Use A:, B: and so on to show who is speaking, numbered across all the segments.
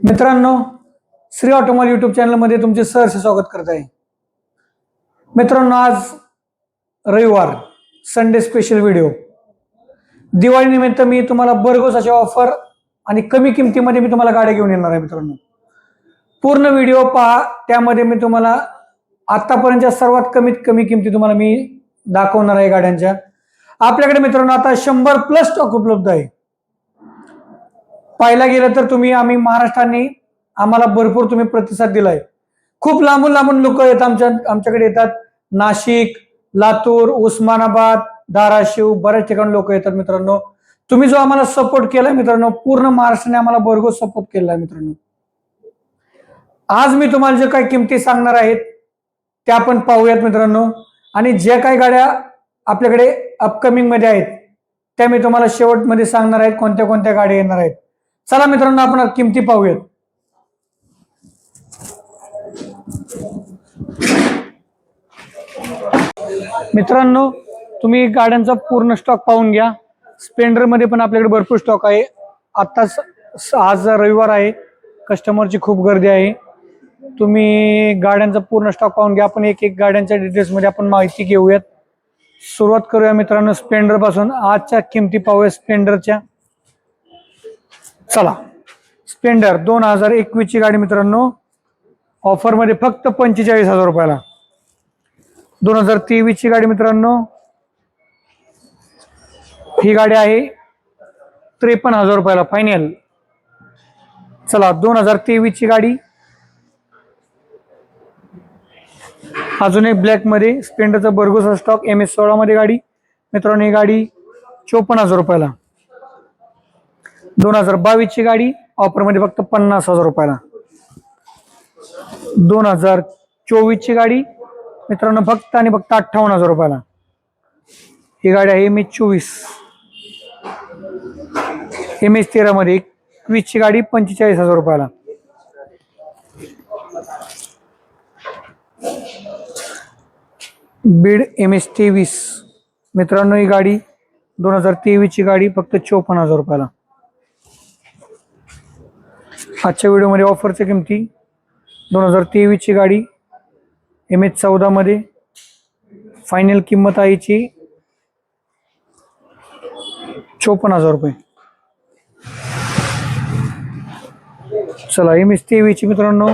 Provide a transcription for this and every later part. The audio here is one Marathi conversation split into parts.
A: मित्रांनो श्री ऑटोमॉल युट्यूब चॅनलमध्ये तुमचे सहर्ष स्वागत करत आहे. मित्रांनो आज रविवार संडे स्पेशल व्हिडिओ दिवाळीनिमित्त मी तुम्हाला बरगोस अशा ऑफर आणि कमी किमतीमध्ये मी तुम्हाला गाड्या घेऊन येणार आहे मित्रांनो. पूर्ण व्हिडिओ पहा त्यामध्ये मी तुम्हाला आत्तापर्यंतच्या सर्वात कमीत कमी किमती तुम्हाला मी दाखवणार आहे गाड्यांच्या. आपल्याकडे मित्रांनो आता शंभर प्लस स्टॉक उपलब्ध आहे. पाहायला गेलं तर तुम्ही आम्ही महाराष्ट्राने आम्हाला भरपूर तुम्ही प्रतिसाद दिलाय. खूप लांबून लांबून लोक येतात आमच्या आमच्याकडे येतात. नाशिक लातूर उस्मानाबाद धाराशिव बऱ्याच ठिकाणी लोक येतात मित्रांनो. तुम्ही जो आम्हाला सपोर्ट केलाय मित्रांनो पूर्ण महाराष्ट्राने आम्हाला भरघोस सपोर्ट केला मित्रांनो. आज मी तुम्हाला जे काही किमती सांगणार आहेत त्या आपण पाहूयात मित्रांनो. आणि ज्या काही गाड्या आपल्याकडे अपकमिंगमध्ये आहेत त्या मी तुम्हाला शेवटमध्ये सांगणार आहेत कोणत्या कोणत्या गाड्या येणार आहेत. चला मित्रांनो आपण किमती पाहूयात. मित्रांनो तुम्ही गाड्यांचा पूर्ण स्टॉक पाहून घ्या. स्प्लेंडरमध्ये पण आपल्याकडे भरपूर स्टॉक आहे. आत्ताच आज रविवार आहे. कस्टमरची खूप गर्दी आहे. तुम्ही गाड्यांचा पूर्ण स्टॉक पाहून घ्या. आपण एक एक गाड्यांच्या डिटेल्समध्ये आपण माहिती घेऊयात. सुरुवात करूया मित्रांनो स्प्लेंडरपासून. आजच्या किमती पाहूया स्प्लेंडरच्या चला. स्प्लेंडर दोन हजार एकवीस ची गाडी मित्रांनो. ऑफरमध्ये फक्त पंचेचाळीस हजार रुपयाला. दोन हजार तेवीस ची गाडी मित्रांनो. ही गाडी आहे त्रेपन्न हजार रुपयाला फायनल चला दोन हजार तेवीस ची गाडी. अजून एक ब्लॅकमध्ये स्प्लेंडरचा बर्गोसा स्टॉक एम एस सोळामध्ये गाडी. मित्रांनो ही गाडी चोपन्न हजार रुपयाला. दोन हजार बावीस ची गाडी ऑफरमध्ये फक्त पन्नास हजार रुपयाला. दोन हजार चोवीस ची गाडी मित्रांनो फक्त आणि फक्त अठ्ठावन्न हजार रुपयाला. ही गाडी आहे एम एच चोवीस. एम एच तेरा मध्ये एकवीस ची गाडी पंचेचाळीस हजार रुपयाला. बीड एम एस तेवीस. मित्रांनो ही गाडी दोन हजार तेवीस ची गाडी फक्त चोपन्न हजार रुपयाला. आजच्या व्हिडिओमध्ये ऑफरच्या किमती. दोन हजार तेवीसची गाडी. एम एच चौदामध्ये फायनल किंमत आहे याची चोपन्न हजार रुपये. चला एम एस तेवीसची मित्रांनो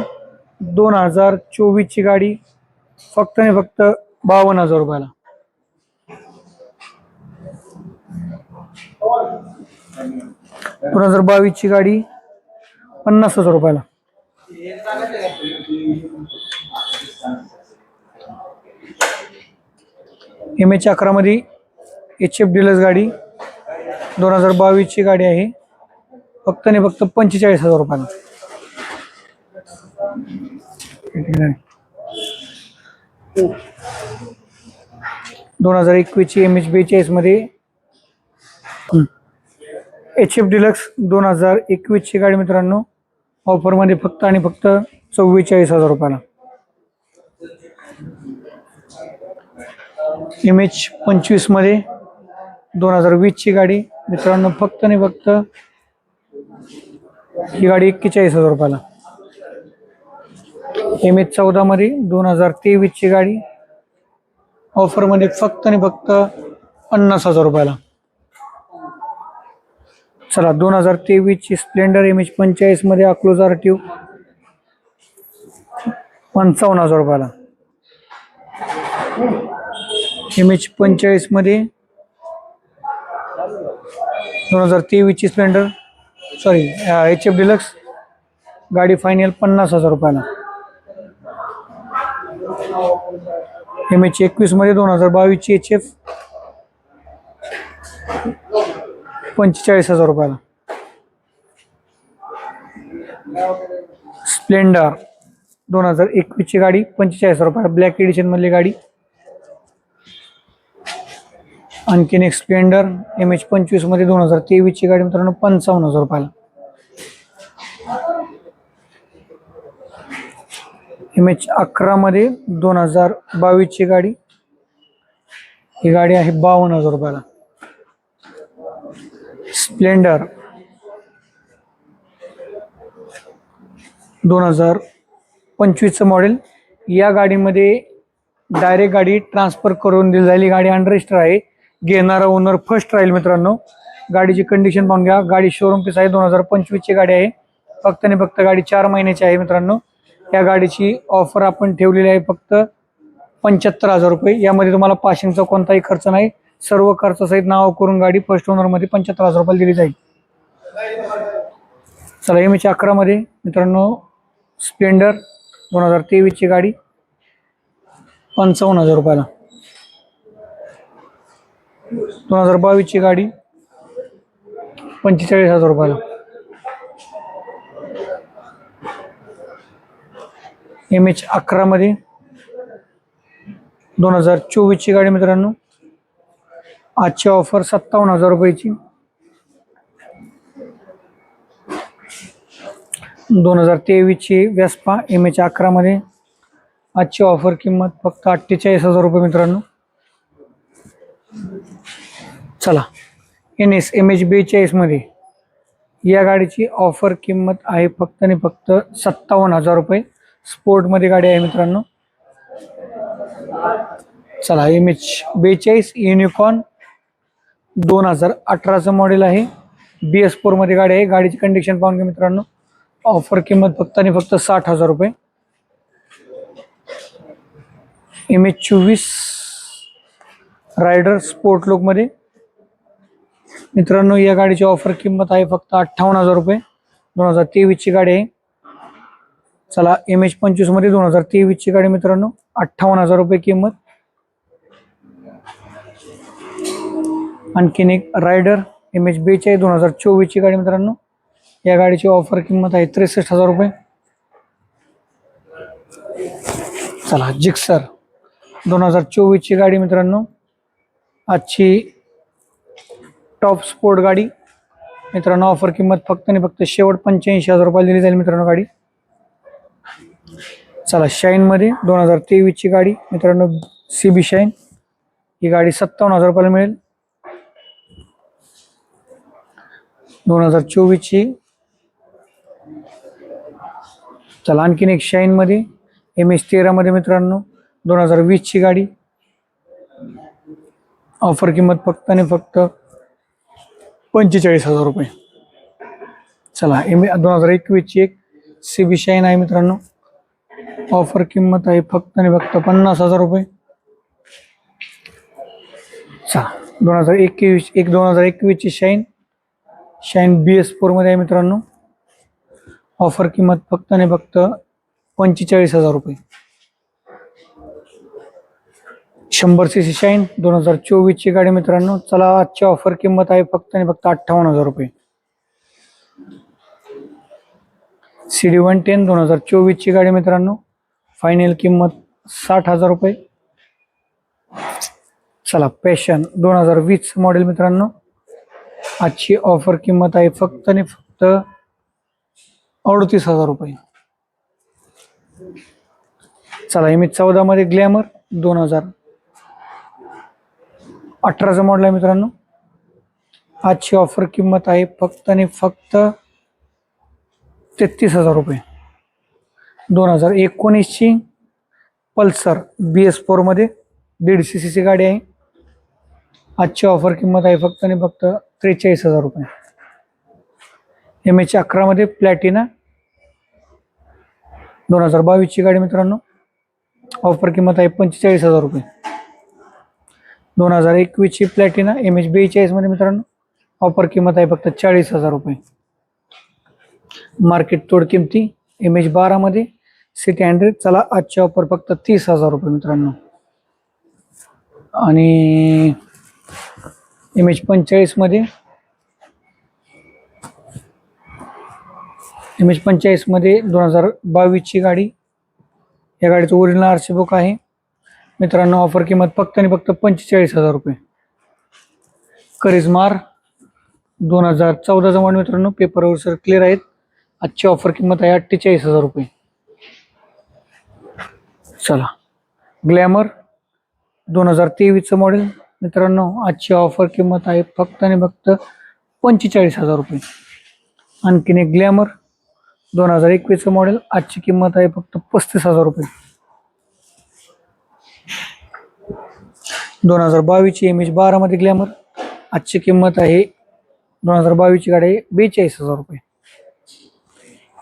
A: दोन हजार चोवीसची गाडी फक्त आणि फक्त बावन्न हजार रुपयाला. दोन हजार बावीसची गाडी पन्नास हजार रुपयाला. एम एच अकरा मध्ये एच एफ डिलक्स गाडी दोन हजार बावीसची गाडी आहे. फक्त आणि फक्त पंचेचाळीस हजार रुपयाला. दोन हजार एकवीसची एम एच बेचाळीसमध्ये एच एफ डिलक्स दोन हजार एकवीसची गाडी मित्रांनो. ऑफरमध्ये फक्त आणि फक्त चव्वेचाळीस हजार रुपयाला. एम एच पंचवीसमध्ये दोन हजार वीसची गाडी. मित्रांनो फक्त आणि फक्त ही गाडी एक्केचाळीस हजार रुपयाला. एम एच चौदामध्ये दोन हजार तेवीसची गाडी. ऑफरमध्ये फक्त आणि फक्त पन्नास हजार रुपयाला. चला दोन हजार तेवीसची स्प्लेंडर एम एच पंचेचाळीसमध्ये अक्लोज आर ट्यूब. पंचावन्न हजार रुपयाला. एम एच पंचेचाळीसमध्ये दोन हजार तेवीसची Splendor sorry H F deluxe गाडी फायनल पन्नास हजार रुपयाला. एम एच एकवीसमध्ये दोन हजार बावीसची एच एफ पंचेचाळीस हजार रुपयाला. स्प्लेंडर दोन हजार एकवीसची गाडी पंचेचाळीस हजार रुपयाला. ब्लॅक एडिशन मधली गाडी. आणखीन एक स्प्लेंडर एम एच पंचवीसमध्ये दोन हजार तेवीसची गाडी मित्रांनो पंचावन्न हजार रुपयाला. एम एच अकरा मध्ये दोन हजार बावीसची गाडी. ही गाडी आहे बावन्न हजार रुपयाला. स्प्लेंडर. दोन हजार पंचवीसचं मॉडेल या गाडीमध्ये डायरेक्ट गाडी ट्रान्सफर करून दिली झाली गाडी अनरजिस्टर आहे. घेणारा ओनर फर्स्ट राहील मित्रांनो. गाडीची कंडिशन पाहून घ्या. गाडी शोरूम पीस आहे. दोन हजार पंचवीसची गाडी आहे. फक्त आणि फक्त गाडी चार महिन्याची आहे मित्रांनो. या गाडीची ऑफर आपण ठेवलेली आहे फक्त पंच्याहत्तर हजार रुपये. यामध्ये तुम्हाला पाशिंगचा कोणताही खर्च नाही. सर्व खर्चासहित नाव करून गाडी फर्स्ट ओनरमध्ये पंच्याहत्तर हजार रुपयाला दिली जाईल. चला एम एच अकरामध्ये मित्रांनो स्प्लेंडर दोन हजार तेवीसची गाडी पंचावन्न हजार रुपयाला. दोन हजार बावीसची गाडी पंचेचाळीस हजार रुपयाला. एम एच अकरामध्ये दोन हजार चोवीसची गाडी मित्रांनो आजची ऑफर सत्तावन्न हजार रुपयाची. दोन हजार तेवीसची वेस्पा एम एच अकरामध्ये. आजची ऑफर किंमत फक्त अठ्ठेचाळीस हजार रुपये मित्रांनो. चला एन एस एम एच बेचाळीसमध्ये या गाडीची ऑफर किंमत आहे फक्त आणि फक्त सत्तावन्न हजार रुपये. स्पोर्टमध्ये गाडी आहे मित्रांनो. चला एम एच बेचाळीस युनिकॉर्न दोन हजार अठराचं मॉडेल आहे. बी एस फोरमध्ये गाडी आहे. गाडीची कंडिशन पाहून घ्या मित्रांनो. ऑफर किंमत फक्त आणि फक्त साठ हजार रुपये. एम एच चोवीस रायडर स्पोर्ट लुकमध्ये मित्रांनो या गाडीची ऑफर किंमत आहे फक्त अठ्ठावन्न हजार रुपये. दोन हजार तेवीसची गाडी आहे. चला एम एच पंचवीसमध्ये दोन हजार तेवीसची गाडी मित्रांनो. अठ्ठावन्न हजार रुपये किंमत. आणखीन एक रायडर एम एच बेचाळीस दोन हजार चोवीसची गाडी मित्रांनो. या गाडीची ऑफर किंमत आहे त्रेसष्ट हजार रुपये. चला जिक्सर दोन हजार चोवीसची गाडी मित्रांनो. आजची टॉप स्पोर्ट गाडी. मित्रांनो ऑफर किंमत फक्त आणि फक्त शेवट पंच्याऐंशी हजार रुपयाला दिली जाईल मित्रांनो गाडी. चला शाईनमध्ये दोन हजार तेवीसची गाडी. मित्रांनो सी बी शाईन ही गाडी सत्तावन्न हजार रुपयाला मिळेल. दोन हजार चोवीसची. चला आणखीन एक शाईनमध्ये एम एस तेरामध्ये मित्रांनो दोन हजार वीसची गाडी. ऑफर किंमत फक्त आणि फक्त पंचेचाळीस हजार रुपये. चला एम दोन हजार एकवीसची एक सी बी शाईन आहे मित्रांनो. ऑफर किंमत आहे फक्त आणि फक्त पन्नास हजार रुपये. चला दोन हजार एकवीस एक दोन हजार एकवीसची शाईन. शाईन बी एस फोरमध्ये आहे मित्रांनो. ऑफर किंमत फक्त आणि फक्त पंचेचाळीस हजार रुपये. शंभर सी सी शाईन दोन हजार चोवीसची गाडी मित्रांनो. चला आजची ऑफर किंमत आहे फक्त आणि फक्त अठ्ठावन्न हजार रुपये. सी डी वन टेन दोन हजार चोवीसची गाडी मित्रांनो. फायनल किंमत साठ हजार रुपये. चला पॅशन दोन हजार वीस मॉडेल मित्रांनो. आजची ऑफर किंमत आहे फक्त आणि फक्त अडतीस हजार रुपये. चला एम एच चौदामध्ये ग्लॅमर दोन हजार. अठराचं मॉडेल आहे मित्रांनो. आजची ऑफर किंमत आहे फक्त आणि फक्त तेहतीस हजार रुपये. दोन हजार एकोणीसची पल्सर बी एस फोरमध्ये दीड सी सी गाडी आहे. आजची ऑफर किंमत आहे फक्त आणि फक्त त्रेचाळीस हजार रुपये. एम एच अकरामध्ये प्लॅटिना दोन हजार बावीसची गाडी मित्रांनो. ऑफर किंमत आहे पंचेचाळीस हजार रुपये. दोन हजार एकवीसची प्लॅटिना एम एच बेचाळीसमध्ये मित्रांनो. ऑफर किंमत आहे फक्त चाळीस हजार रुपये. मार्केट तोड किमती एम एच बारामध्ये सिटी हंड्रेड चला आजची ऑफर फक्त तीस हजार रुपये मित्रांनो. आणि एम पंचेचाळीसमध्ये एम पंचेचाळीसमध्ये दोन हजार बावीसची गाडी. या गाडीचं ओरिजिनल आर सी बुक आहे. मित्रांनो ऑफर किंमत फक्त आणि फक्त पंचेचाळीस हजार रुपये. करिझमार दोन हजार चौदाचा मॉडेल मित्रांनो पेपरवर सर क्लिअर आहेत. आजची ऑफर किंमत आहे अठ्ठेचाळीस हजार रुपये. चला. ग्लॅमर दोन हजार तेवीसचं मॉडेल मित्रांनो आजची ऑफर किंमत आहे फक्त आणि फक्त पंचेचाळीस हजार रुपये. आणखीन एक ग्लॅमर दोन हजार एकवीसचं मॉडेल आजची किंमत आहे फक्त पस्तीस हजार रुपये. दोन हजार बावीसची एम एच बारामध्ये ग्लॅमर आजची किंमत आहे दोन हजार बावीसची गाडी आहे बेचाळीस हजार रुपये.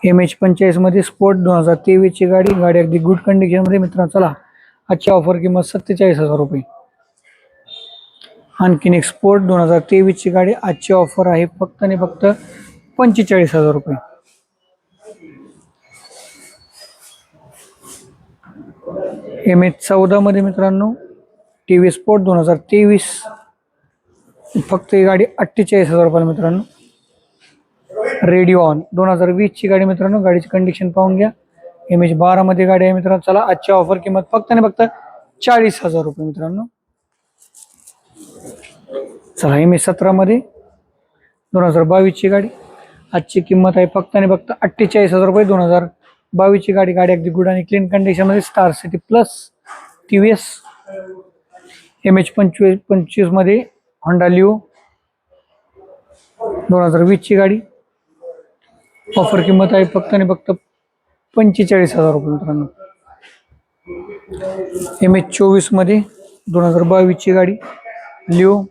A: एम एच पंचेचाळीसमध्ये स्पोर्ट दोन हजार तेवीसची गाडी गाडी अगदी गुड कंडिशनमध्ये मित्रांनो चला आजची ऑफर किंमत सत्तेचाळीस हजार रुपये. आणखीन एक दोन हजार तेवीसची गाडी आजची ऑफर आहे फक्त आणि फक्त पंचेचाळीस हजार रुपये. एम एच चौदामध्ये मित्रांनो टी व्ही स्पोर्ट दोन हजार तेवीस. फक्त ही गाडी अठ्ठेचाळीस हजार रुपयाला मित्रांनो. रेडिओ ऑन दोन हजार वीसची गाडी मित्रांनो गाडीची कंडिशन पाहून घ्या. एम एच बारामध्ये गाडी आहे मित्रांनो चला आजची ऑफर किंमत फक्त आणि फक्त चाळीस हजार रुपये मित्रांनो. चला एम एस सतरामध्ये. दोन हजार बावीसची गाडी. आजची किंमत आहे फक्त आणि फक्त अठ्ठेचाळीस हजार रुपये. दोन हजार बावीसची गाडी गाडी अगदी गुड आणि क्लीन कंडिशनमध्ये Star City plus T V S M H पंचवीस पंचवीसमध्ये होंडा लिओ दोन हजार वीसची गाडी. ऑफर किंमत आहे फक्त आणि फक्त पंचेचाळीस हजार रुपये मित्रांनो. एम एच चोवीसमध्ये दोन हजार बावीसची गाडी. लिओ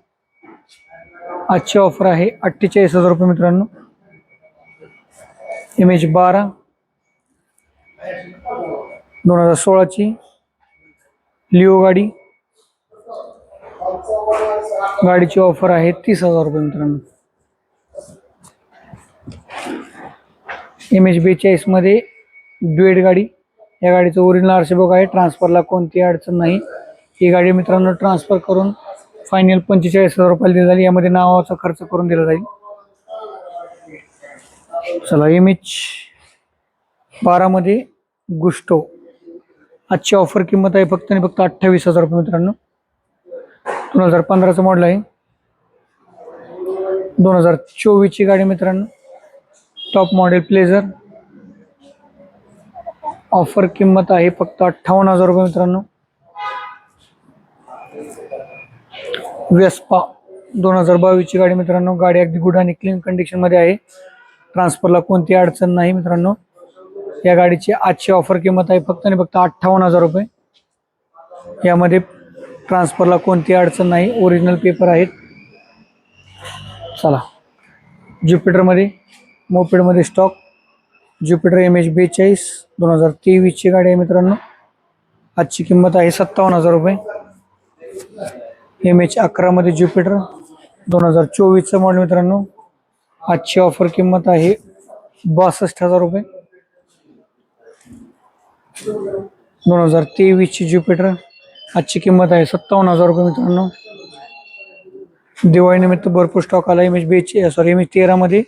A: आजची ऑफर आहे अठ्ठेचाळीस हजार रुपये मित्रांनो. एम एच बारा. दोन हजार सोळाची. लिओ गाडी. गाडीची ऑफर आहे तीस हजार रुपये मित्रांनो. एम एच बेचाळीसमध्ये ड्युएट गाडी. या गाडीचं ओरिजिनल आरसी बुक आहे. ट्रान्सफरला कोणती अडचण नाही. ही गाडी मित्रांनो ट्रान्सफर करून फायनल पंचेचाळीस हजार रुपयाला दिली जाईल. यामध्ये नावाचा खर्च करून दिला जाईल. चला एम एच बारामध्ये गुस्टो आजची ऑफर किंमत आहे फक्त आणि फक्त अठ्ठावीस हजार रुपये मित्रांनो. दोन हजार पंधराचं मॉडल आहे. दोन हजार चोवीसची गाडी मित्रांनो. टॉप मॉडेल प्लेझर ऑफर किंमत आहे फक्त अठ्ठावन्न हजार रुपये मित्रांनो. वेस्पा दोन हजार बावीसची गाडी मित्रांनो. गाडी अगदी गुड आणि क्लीन कंडिशनमध्ये आहे. ट्रान्सफरला कोणती अडचण नाही मित्रांनो. या गाडीची आजची ऑफर किंमत आहे फक्त आणि फक्त अठ्ठावन्न हजार रुपये. यामध्ये ट्रान्सफरला कोणती अडचण नाही. ओरिजिनल पेपर आहेत. चला. ज्युपिटरमध्ये मोपेडमध्ये स्टॉक ज्युपिटर एम एच बेचाळीस दोन हजार तेवीसची गाडी आहे मित्रांनो. आजची किंमत आहे सत्तावन्न हजार रुपये. एम एच अकरामध्ये ज्युपिटर. दोन हजार चोवीसचं मॉडेल मित्रांनो. आजची ऑफर किंमत आहे बासष्ट हजार रुपये. दोन हजार तेवीसची ज्युपिटर. आजची किंमत आहे सत्तावन्न हजार रुपये मित्रांनो. दिवाळीनिमित्त भरपूर स्टॉक आला एम एच बेची सॉरी एम एच तेरामध्ये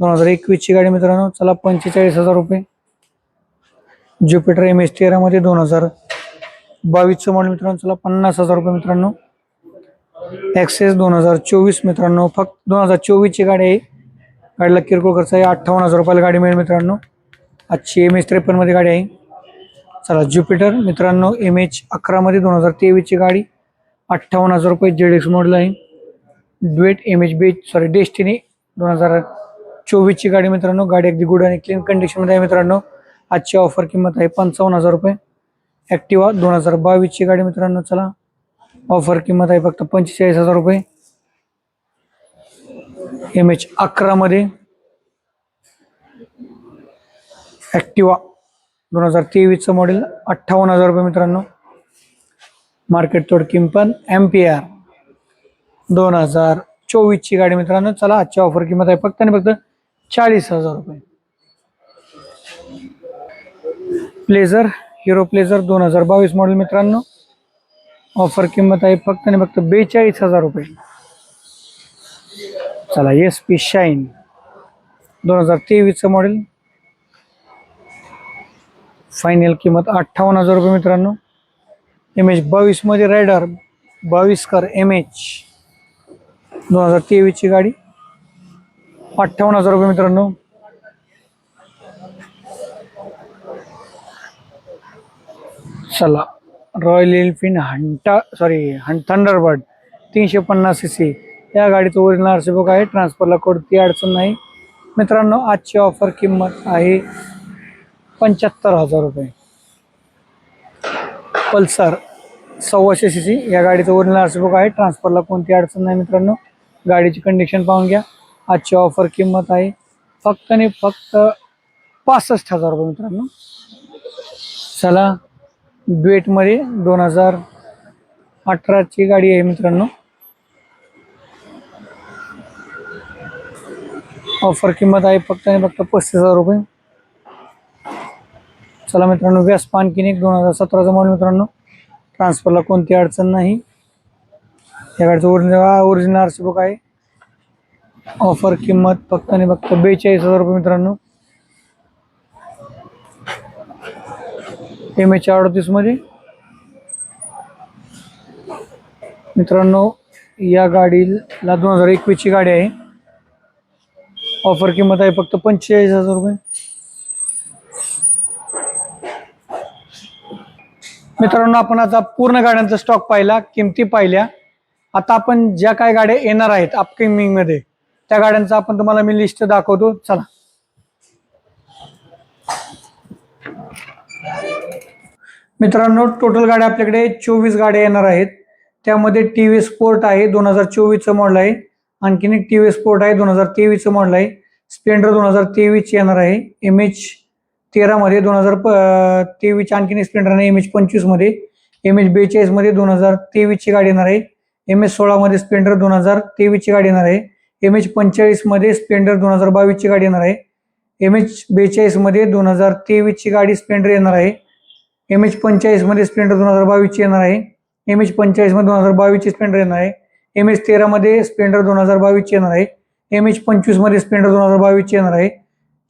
A: दोन हजार एकवीसची गाडी मित्रांनो चला पंचेचाळीस हजार रुपये. ज्युपिटर एम एच तेरामध्ये दोन हजार बावीसचं मॉडेल मित्रांनो चला पन्नास हजार रुपये मित्रांनो. ॲक्सेस दोन हजार चोवीस मित्रांनो. फक्त दोन हजार चोवीसची गाडी आहे. गाडीला किरकोळ खर्च आहे. अठ्ठावन्न हजार रुपयाला गाडी मिळेल मित्रांनो. आजची एम एच त्रेपन्नमध्ये गाडी आहे. चला ज्युपिटर मित्रांनो एम एच अकरामध्ये दोन हजार तेवीसची गाडी. अठ्ठावन्न हजार रुपये जेड एक्स मॉडेल आहे. Duet M H B sorry Destiny दोन हजार चोवीसची गाडी मित्रांनो. गाडी अगदी गुड आणि क्लीन कंडिशनमध्ये आहे मित्रांनो. आजची ऑफर किंमत आहे पंचावन्न हजार रुपये. ॲक्टिवा दोन हजार बावीसची गाडी मित्रांनो चला. ऑफर किंमत आहे फक्त पंचेचाळीस हजार रुपये. एम एच अकरामध्ये ॲक्टिवा दोन हजार तेवीसचं मॉडेल अठ्ठावन्न हजार रुपये मित्रांनो. मार्केट तोड किंमत एम पी आर दोन हजार चोवीसची गाडी मित्रांनो. चला आजची ऑफर किंमत आहे फक्त आणि फक्त चाळीस हजार रुपये. प्लेझर हिरो प्लेझर दोन हजार बावीस मॉडेल मित्रांनो. ऑफर किंमत आहे फक्त आणि फक्त बेचाळीस हजार रुपये. चला एस पी शाईन दोन हजार तेवीसचं मॉडेल फायनल किंमत अठ्ठावन्न हजार रुपये मित्रांनो. एम एच बावीसमध्ये रायडर बावीसकर एम एच दोन हजार तेवीसची गाडी. अठ्ठावन्न हजार रुपये मित्रांनो. चला रॉयल एनफिल्ड हंटा सॉरी हं थंडरबर्ड तीनशे पन्नास सी सी या गाडीचं ओरिजिनल आरसी बुक आहे. ट्रान्सफरला कोणती अडचण नाही. मित्रांनो आजची ऑफर किंमत आहे पंच्याहत्तर हजार रुपये. पल्सर सव्वाशे सी सी या गाडीचं ओरिजिनल आर सी बुक आहे. ट्रान्सफरला कोणती अडचण नाही मित्रांनो. गाडीची कंडिशन पाहून घ्या. आजची ऑफर किंमत आहे फक्त आणि फक्त पासष्ट हजार रुपये मित्रांनो. चला ड्युएटमध्ये दोन हजार अठराची गाडी आहे मित्रांनो. ऑफर किंमत आहे फक्त आणि फक्त पस्तीस हजार रुपये. चला मित्रांनो व्यासपान एक दोन हजार सतराचा मॉडेल मित्रांनो. ट्रान्सफरला कोणती अडचण नाही. या गाडीचं ओरिजिनल ओरिजिनल आरसी बुक आहे. ऑफर किंमत फक्त आणि फक्त बेचाळीस हजार रुपये मित्रांनो. एम एच अडतीसमध्ये. मित्रांनो या गाडीला दोन हजार एकवीसची गाडी आहे. ऑफर किंमत आहे फक्त पंचेचाळीस हजार रुपये. मित्रांनो आपण आता पूर्ण गाड्यांचा स्टॉक पाहिला किमती पाहिल्या. आता आपण ज्या काय गाड्या येणार आहेत अपकमिंगमध्ये त्या गाड्यांचा आपण तुम्हाला मी लिस्ट दाखवतो. चला. मित्रांनो टोटल गाड्या आपल्याकडे चोवीस गाड्या येणार आहेत. त्यामध्ये टी व्ही स्पोर्ट आहे दोन हजार चोवीसचं मॉडेल आहे. आणखीन एक टी व्ही स्पोर्ट आहे दोन हजार तेवीसचं मॉडेल आहे. स्प्लेंडर दोन हजार तेवीसची येणार आहे. एम एच तेरामध्ये दोन हजार तेवीस आणखीन एक स्प्लेंडर आहे एम एच पंचवीसमध्ये. एम एच बेचाळीसमध्ये दोन हजार तेवीसची गाडी येणार आहे. एम एच सोळामध्ये स्प्लेंडर दोन हजार तेवीसची गाडी येणार आहे. एम एच पंचेचाळीसमध्ये स्प्लेंडर दोन हजार बावीसची गाडी येणार आहे. एम एच बेचाळीसमध्ये दोन हजार तेवीसची गाडी स्प्लेंडर येणार आहे. एम एच पंचेचाळीसमध्ये स्प्लेंडर दोन हजार बावीसची येणार आहे. एम एच पंचेचाळीसमध्ये दोन हजार बावीसची स्प्लेंडर येणार आहे. एम एच तेरामध्ये स्प्लेंडर दोन हजार बावीसची येणार आहे. एम एच पंचवीसमध्ये स्प्लेंडर दोन हजार बावीसची येणार आहे.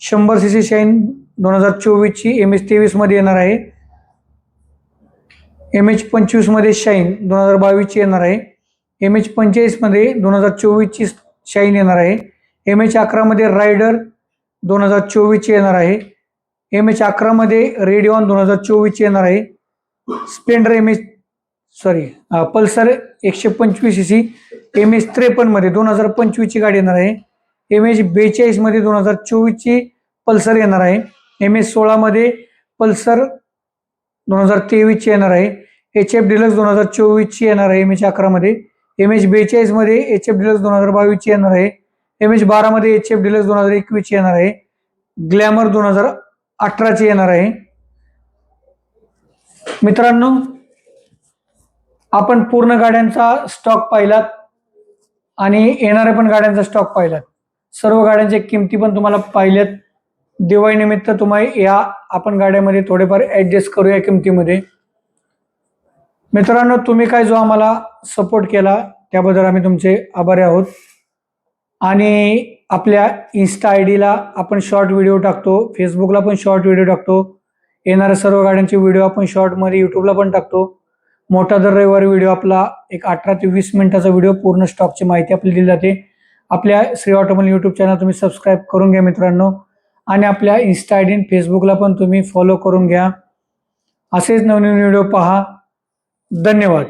A: शंभर सी सी शाईन दोन हजार चोवीसची एम एच तेवीसमध्ये येणार आहे. एम एच पंचवीसमध्ये शाईन दोन हजार बावीसची येणार आहे. एम एच पंचेचाळीसमध्ये दोन हजार चोवीसची शाईन येणार आहे. एम एच अकरामध्ये रायडर दोन हजार चोवीसची येणार आहे. एम एच अकरामध्ये रेडिओन दोन हजार चोवीसची येणार आहे. Splendor M H sorry Pulsar एकशे पंचवीस सी सी एम एच त्रेपन्नमध्ये दोन हजार पंचवीसची गाडी येणार आहे. एम एच बेचाळीसमध्ये दोन हजार चोवीसची पल्सर येणार आहे. एम एच सोळामध्ये पल्सर दोन हजार तेवीसची येणार आहे. एच एफ डिलक्स दोन हजार चोवीसची येणार आहे एम एच अकरामध्ये एम एच बेचाळीसमध्ये एच एफ डिलक्स दोन हजार बावीसची येणार आहे. एम एच बारामध्ये एच एफ डिलक्स दोन हजार एकवीसची येणार आहे. ग्लॅमर दोन हजार अठराची येणार आहे. मित्रांनो आपण पूर्ण गाड्यांचा स्टॉक पाहिलात आणि येणाऱ्या पण गाड्यांचा स्टॉक पाहिलात. सर्व गाड्यांच्या किमती पण तुम्हाला पाहिल्यात दिवाळीनिमित्त तुम्हाला या आपण गाड्यामध्ये थोडेफार ॲडजस्ट करू या किमतीमध्ये. मित्रांनो तुम्ही काय जो आम्हाला सपोर्ट केला त्याबद्दल आम्ही तुमचे आभारी आहोत. आणि आपल्या इन्स्टा आय डीला आपण शॉर्ट व्हिडिओ टाकतो फेसबुकला पण शॉर्ट व्हिडिओ टाकतो येणाऱ्या सर्व गाड्यांचे व्हिडिओ आपण शॉर्टमध्ये यूट्यूबला पण टाकतो. मोठा दर रविवारी व्हिडिओ आपला एक अठरा ते वीस मिनिटाचा व्हिडिओ पूर्ण स्टॉकची माहिती आपली दिली जाते. आपल्या श्री ऑटोमल यूट्यूब चॅनल तुम्ही सबस्क्राईब करून घ्या मित्रांनो. आणि आपल्या इन्स्टा आय डी फेसबुकला पण तुम्ही फॉलो करून घ्या. असेच नवनवीन व्हिडिओ पहा. धन्यवाद.